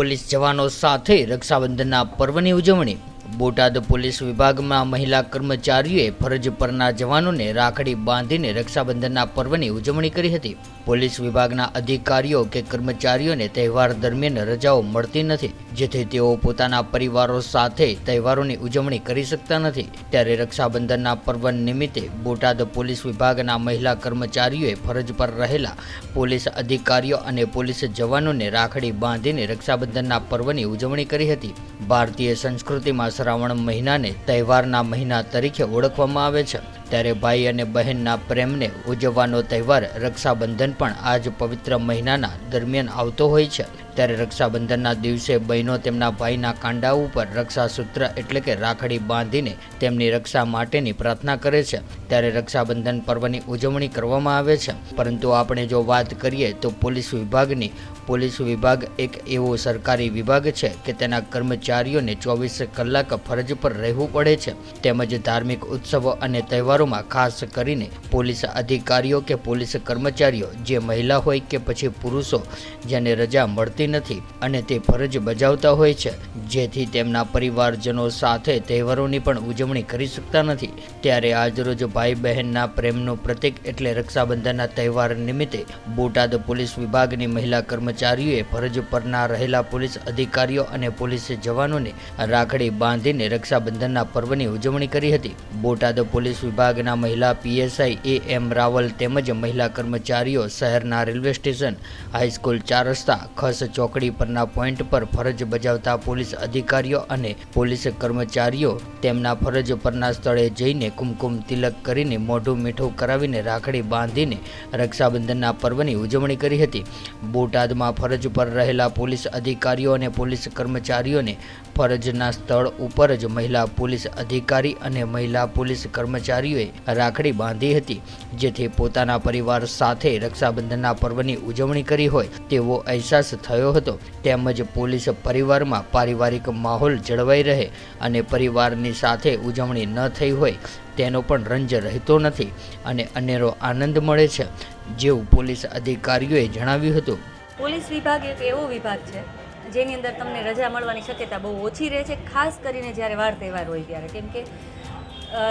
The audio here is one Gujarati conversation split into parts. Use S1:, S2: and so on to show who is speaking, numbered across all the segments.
S1: પોલીસ જવાનો સાથે રક્ષાબંધનના પર્વની ઉજવણી. બોટાદ પોલીસ વિભાગમાં મહિલા કર્મચારીઓએ ફરજ પરના જવાનોને રાખડી બાંધીને રક્ષાબંધનના પર્વની ઉજવણી કરી હતી. પોલીસ વિભાગના અધિકારીઓ કે કર્મચારીઓને તહેવાર દરમિયાન રજાઓ મળતી નથી. જેથી તેઓ પોતાના પરિવારો સાથે તહેવારોની ઉજવણી કરી શકતા નથી. ત્યારે રક્ષાબંધનના પર્વ નિમિત્તે બોટાદ પોલીસ વિભાગના મહિલા કર્મચારીઓએ ફરજ પર રહેલા પોલીસ અધિકારીઓ અને પોલીસ જવાનોને રાખડી બાંધીને રક્ષાબંધનના પર્વની ઉજવણી કરી હતી. ભારતીય સંસ્કૃતિમાં શ્રાવણ મહિનાને તહેવારના મહિના તરીકે ઓળખવામાં આવે છે. ત્યારે ભાઈ અને બહેનના પ્રેમને ઉજવવાનો તહેવાર રક્ષાબંધન પણ આ જ પવિત્ર મહિનાના દરમિયાન આવતો હોય છે. ત્યારે રક્ષાબંધનના દિવસે બહેનો તેમના ભાઈના કાંડા ઉપર રક્ષાસૂત્ર એટલે કે રાખડી બાંધીને તેમની રક્ષા માટેની પ્રાર્થના કરે છે. ત્યારે રક્ષાબંધન પર્વની ઉજવણી કરવામાં આવે છે. પરંતુ આપણે જો વાત કરીએ તો પોલીસ વિભાગની, પોલીસ વિભાગ એક એવો સરકારી વિભાગ છે કે તેના કર્મચારીઓને ચોવીસ કલાક ફરજ પર રહેવું પડે છે. તેમજ ધાર્મિક ઉત્સવો અને તહેવારોમાં ખાસ કરીને પોલીસ અધિકારીઓ કે પોલીસ કર્મચારીઓ, જે મહિલા હોય કે પછી પુરુષો, જેને રજા મળતી નથી અને તે ફરજ બજાવતા હોય છે, જેથી તેમના પરિવારજનો સાથે તહેવારોની પણ ઉજવણી કરી શકતા નથી. ત્યારે આજરોજ ભાઈ બહેનના પ્રેમનું પ્રતીક એટલે રક્ષાબંધનના તહેવાર નિમિત્તે બોટાદ પોલીસ વિભાગની મહિલા કર્મચારીઓએ ફરજ પરના રહેલા પોલીસ અધિકારીઓ અને પોલીસ જવાનોને રાખડી બાંધીને રક્ષાબંધનના પર્વની ઉજવણી કરી હતી. બોટાદ પોલીસ વિભાગના મહિલા પીએસઆઈ એ એમ રાવલ તેમજ મહિલા કર્મચારીઓ શહેરના રેલવે સ્ટેશન, હાઈસ્કૂલ ચાર રસ્તા, ખસ ચોકડી પરના પોઈન્ટ પર ફરજ બજાવતા પોલીસ અધિકારીઓ અને પોલીસ કર્મચારીઓ તેમના ફરજ પરના સ્થળે જઈને કુમકુમ તિલક કરીને મોઢું મીઠું કરાવીને રાખડી બાંધીને રક્ષાબંધનના પર્વની ઉજવણી કરી હતી. બોટાદમાં ફરજ પર રહેલા પોલીસ અધિકારીઓ અને પોલીસ કર્મચારીઓને ફરજના સ્થળ ઉપર જ મહિલા પોલીસ અધિકારી અને મહિલા પોલીસ કર્મચારીઓએ રાખડી બાંધી હતી. જેથી પોતાના પરિવાર સાથે રક્ષાબંધનના પર્વની ઉજવણી કરી હોય તેવો અહેસાસ થયો હતો. તેમજ પોલીસ પરિવારમાં પારિવારિક માહોલ જળવાઈ રહે અને પરિવારની સાથે ઉજવણી ન થઈ હોય તેનો પણ રંજ રહેતો નથી અને અનેરો આનંદ મળે છે, જેવું પોલીસ અધિકારીઓએ જણાવ્યું હતું.
S2: પોલીસ વિભાગ એક એવો વિભાગ છે, જેની અંદર તમને રજા મળવાની શક્યતા બહુ ઓછી રહે છે, ખાસ કરીને જ્યારે વાર તહેવાર હોય ત્યારે. કેમ કે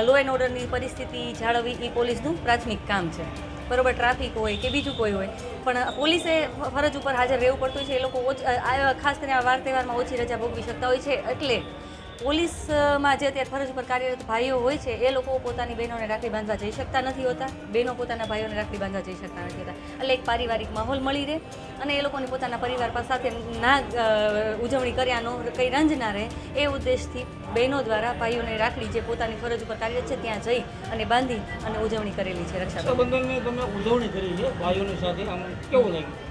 S2: લો એન્ડ ઓર્ડરની પરિસ્થિતિ જાળવવી એ પોલીસનું પ્રાથમિક કામ છે. બરોબર ટ્રાફિક હોય કે બીજું કોઈ હોય. પણ પોલીસે ફરજ ઉપર હાજર રહેવું પડતું હોય છે. એ લોકો ખાસ કરીને આ વાર તહેવારમાં ઓછી રજા ભોગવી શકતા હોય છે. એટલે પોલીસમાં જે અત્યારે ફરજ ઉપર કાર્યરત ભાઈઓ હોય છે, એ લોકો પોતાની બહેનોને રાખડી બાંધવા જઈ શકતા નથી હોતા. બહેનો પોતાના ભાઈઓને રાખડી બાંધવા જઈ શકતા નથી હોતા. એટલે એક પારિવારિક માહોલ મળી રહે અને એ લોકોને પોતાના પરિવાર સાથે ના ઉજવણી કર્યાનો કંઈ રંજ ના રહે એ ઉદ્દેશથી બહેનો દ્વારા ભાઈઓને રાખડી જે પોતાની ફરજ ઉપર કાર્યરત છે, ત્યાં જઈ અને બાંધી અને ઉજવણી કરેલી છે રક્ષાબંધન.
S3: રક્ષાબંધનની તમે ઉજવણી કરી છે ભાઈઓની સાથે, આમ કેવું લાગ્યું?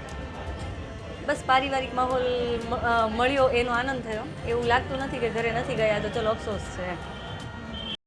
S2: બસ પારિવારિક માહોલ મળ્યો, એનો આનંદ થયો. એવું લાગતું નથી કે ઘરે નથી ગયા તો ચલો અફસોસ છે.